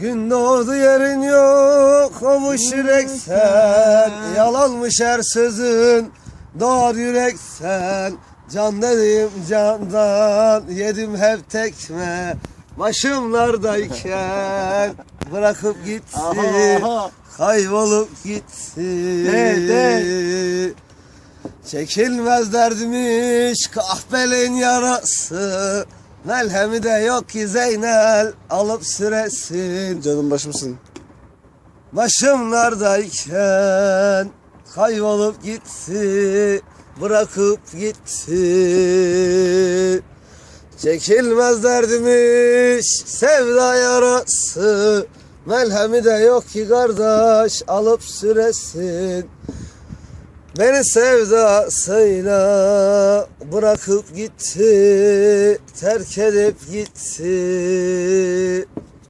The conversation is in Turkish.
Gün doğdu yerin yok. Avuç yürek sen. Yalanmış her sözün. Doğar yürek sen. Can dedim candan. Yedim hep tekme. Başımlardayken bırakıp gitti Aha. Kaybolup De, de. Çekilmez derdimiş kahpelin yarası Melhemi de yok ki Zeynel alıp süresin. Canım başımsın. Başımlardayken kaybolup gitti Bırakıp gitti. Çekilmez derdimiş sevda yarası. Melhemi de yok ki kardeş alıp süresin Beni sevdasıyla bırakıp gitti Terk edip gitti